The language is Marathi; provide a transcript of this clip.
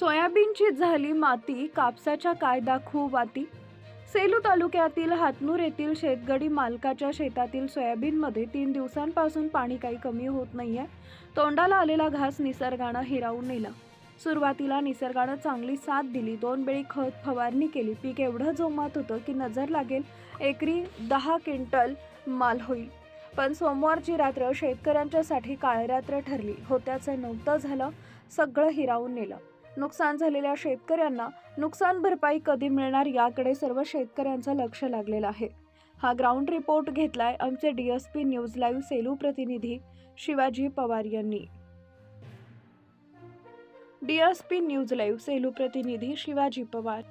सोयाबीनची झाली माती कापसाच्या कायदा दाखवू वाती. सेलू तालुक्यातील हातनूर येथील शेतगडी मालकाच्या शेतातील सोयाबीनमध्ये तीन दिवसांपासून पाणी काही कमी होत नाहीये. तोंडाला आलेला घास निसर्गानं हिरावून नेला. सुरुवातीला निसर्गानं चांगली साथ दिली. दोन वेळी खत फवारणी केली. पीक एवढं जोमात होतं की नजर लागेल एकरी दहा क्विंटल माल होईल. पण सोमवारची रात्र शेतकऱ्यांच्यासाठी काळरात्र ठरली. होत्याचं नव्हतं झालं. सगळं हिरावून नेलं. नुकसान झालेल्या शेतकऱ्यांना नुकसान भरपाई कधी मिळणार याकडे सर्व शेतकऱ्यांचं लक्ष लागलेलं आहे. हा ग्राउंड रिपोर्ट घेतलाय आमचे डीएसपी न्यूज लाईव्ह सेलू प्रतिनिधी शिवाजी पवार यांनी. डीएसपी न्यूज लाईव्ह सेलू प्रतिनिधी शिवाजी पवार.